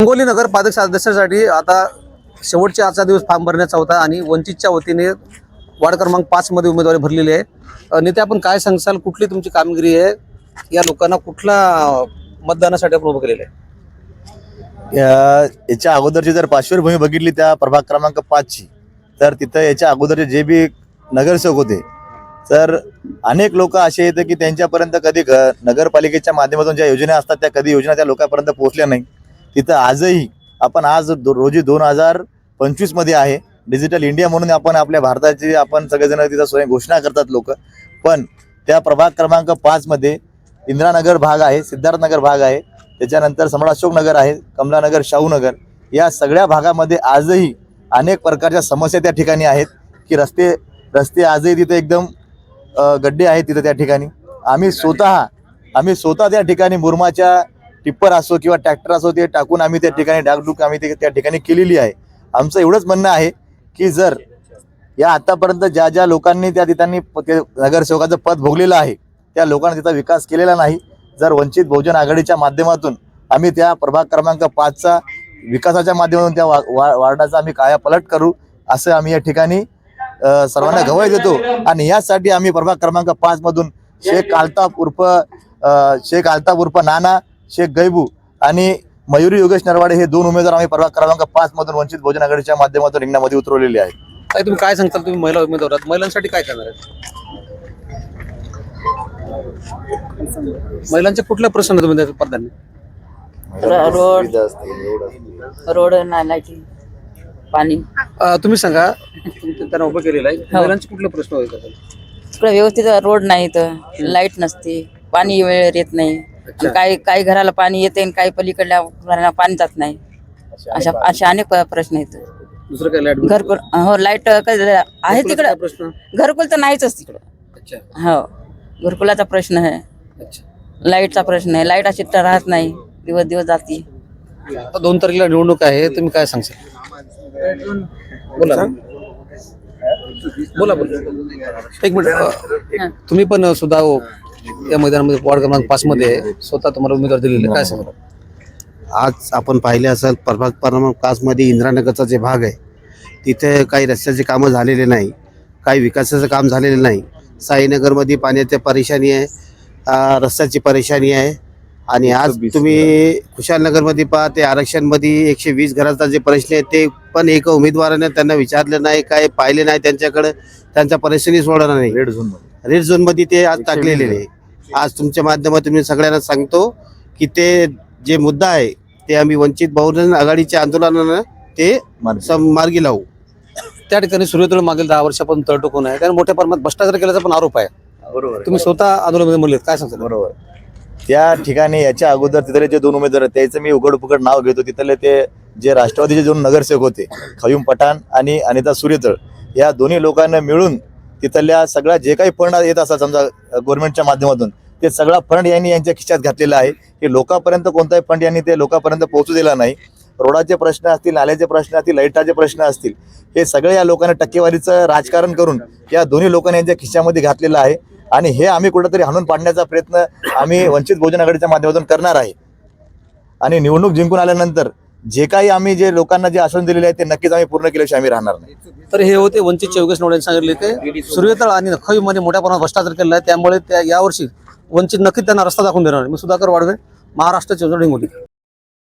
हिंगोली नगर पादक सदस्यासाठी आता शेवटच्या आजचा दिवस फॉर्म भरण्याचा होता आणि वंचितच्या वतीने वार्ड क्रमांक पाच मध्ये उमेदवारी भरलेली आहे. नेते आपण काय सांगसाल? कुठली तुमची कामगिरी आहे? या लोकांना कुठला मतदानासाठी आपण उभं केलेलं आहे? याच्या अगोदरची जर पार्श्वभूमी बघितली त्या प्रभाग क्रमांक पाचची तर तिथं याच्या अगोदरचे जे बी नगरसेवक होते तर अनेक लोक असे येते की त्यांच्यापर्यंत कधी नगरपालिकेच्या माध्यमातून ज्या योजना असतात त्या कधी योजना त्या लोकांपर्यंत पोहोचल्या नाही तिथं आजही आपण आज दो- रोजी दोन हजार पंचवीसमध्ये आहे. डिजिटल इंडिया म्हणून आपण आपल्या भारताची आपण सगळेजण तिथं स्वयं घोषणा करतात लोक. पण त्या प्रभाग क्रमांक पाचमध्ये इंदिरानगर भाग आहे सिद्धार्थनगर भाग आहे. त्याच्यानंतर सम्राट अशोकनगर आहे कमलानगर शाहूनगर. या सगळ्या भागामध्ये आजही अनेक प्रकारच्या समस्या त्या ठिकाणी आहेत की रस्ते रस्ते आजही तिथे एकदम गड्डे आहेत तिथे त्या ठिकाणी. आम्ही स्वतः आम्ही स्वतः त्या ठिकाणी मुरमाच्या टिप्पर असो किंवा ट्रॅक्टर असो ते टाकून आम्ही त्या ठिकाणी डागडूक आम्ही ते त्या ठिकाणी केलेली आहे. आमचं एवढंच म्हणणं आहे की जर या आतापर्यंत ज्या ज्या लोकांनी त्या ठिकाणी प- नगरसेवकाचं पद भोगलेलं आहे त्या लोकांनी तिथं विकास केलेला नाही जर वंचित बहुजन आघाडीच्या माध्यमातून आम्ही त्या प्रभाग क्रमांक पाचचा विकासाच्या माध्यमातून त्या वा वा- वार्डाचा आम्ही कायापलट करू असं आम्ही या ठिकाणी सर्वांना गवाही देतो. आणि यासाठी आम्ही प्रभाग क्रमांक पाच मधून शेख अल्ताफ उर्फ शेख अल्ताफ उर्फ नाना शेख गैबू आणि मयुरी योगेश नरवाडे हे दोन उमेदवार आम्ही प्रभाग क्रमांक पाच मधून वंचित बहुजन आघाडीच्या माध्यमातून रिंगणामध्ये उतरवलेले आहेत. तुम्ही काय सांगताल? तुम्ही महिला उमेदवार महिलांसाठी काय करणार आहे महिलांचे कुठल्या प्रश्न तुम्ही त्या प्राधान्य रोड रोड नालाची पाणी. अ, तुम्ही सांगा. तुम्ही त्यांना उभं केलेलं आहे. महिलांचे कुठले प्रश्न होते इकडे व्यवस्थित रोड नाही तर लाइट नसते. पाणी वेळेवर येत नाही. आणि काही काही घराला पाणी येते आणि काही पलीकडल्या घराला पाणी जात नाही. अशा अशा अनेक प- प्रश्न आहेत. दुसरं काय लाइट घरकुल हो लाइट आहे तिकडं. प्रश्न? घरकुल तर नाहीच तिकडं. अच्छा. हो घरकुलाचा प्रश्न आहे. अच्छा. लाईटचा प्रश्न आहे. लाइट अशी तर राहत नाही. दिवस दिवस जाते. आता दोन तारखेला निवडणूक आहे. तुम्ही काय सांगशाल? बोला. बोला बोला. एक मिनिट. अ, तुम्ही पण सुद्धा हो, या मैदानामध्ये वार्ड क्रमांक पाच मध्ये स्वतः तुम्हाला उमेदवार दिलेले काय सांगा आज आपण पाहिले असेल प्रभाग क्रमांक पाचमध्ये इंदिरानगरचा जे भाग आहे तिथे काही रस्त्याचे कामं झालेले नाही काही विकासाचं काम झालेलं नाही. साईनगरमध्ये पाण्याची परेशानी आहे रस्त्याची परेशानी आहे. आणि आज तुम्ही खुशालनगरमध्ये पहा ते आरक्षणमध्ये एकशे वीस घराचा जे प्रश्न आहे ते पण एक उमेदवाराने त्यांना विचारलं नाही काय पाहिले नाही त्यांच्याकडे त्यांचा परेशानी सोडवणार नाही. रेड झोन रेड झोनमध्ये ते आज टाकलेले आहे. आज तुमच्या माध्यमातून मी सगळ्यांना सांगतो की ते जे मुद्दा आहे ते आम्ही वंचित बहुजन आघाडीच्या आंदोलनानं ते मार्गी लावू. त्या ठिकाणी सूर्यतळ मागील दहा वर्षापासून तळटकून आहे. कारण मोठ्या प्रमाणात भ्रष्टाचार केल्याचा पण आरोप आहे. बरोबर. तुम्ही स्वतः आंदोलनामध्ये म्हणले काय सांगता? बरोबर. त्या ठिकाणी याच्या अगोदर तिथले जे दोन उमेदवार आहेत त्याचं मी उघड पुकड नाव घेतो. तिथले ते जे राष्ट्रवादीचे दोन नगरसेवक होते खयूम पठाण आणि अनिता सूर्यतळ या दोन्ही लोकांना मिळून तिथल्या सगळ्या जे काही फंड येत असतात समजा गव्हर्नमेंटच्या माध्यमातून ते सगळा फंड यांनी यांच्या खिशात घातलेला आहे. की लोकांपर्यंत कोणताही फंड यांनी ते लोकांपर्यंत पोहोचू दिला नाही. रोडाचे प्रश्न असतील नाल्याचे प्रश्न असतील लाईटाचे प्रश्न असतील हे सगळे या लोकांना टक्केवारीचं राजकारण करून या दोन्ही लोकांनी यांच्या खिशामध्ये घातलेलं आहे. आणि हे आम्ही कुठंतरी हाणून पाडण्याचा प्रयत्न आम्ही वंचित बहुजन आघाडीच्या माध्यमातून करणार आहे. आणि निवडणूक जिंकून आल्यानंतर जे काही आम्ही जे लोकांना जे आश्वासन दिलेले आहे ते नक्कीच आम्ही पूर्ण केल्याशिवाय आम्ही राहणार नाही. तर हे होते वंचितचे योगेश नवडे सांगितले ते. सूर्यतळ आणि नखईमध्ये मोठ्या प्रमाणात भ्रष्टाचार केला आहे. त्यामुळे त्या यावर्षी वंचित नक्कीच त्यांना रस्ता दाखवून देणार मी सुधाकर वाढवे महाराष्ट्राची योजना हिंगोली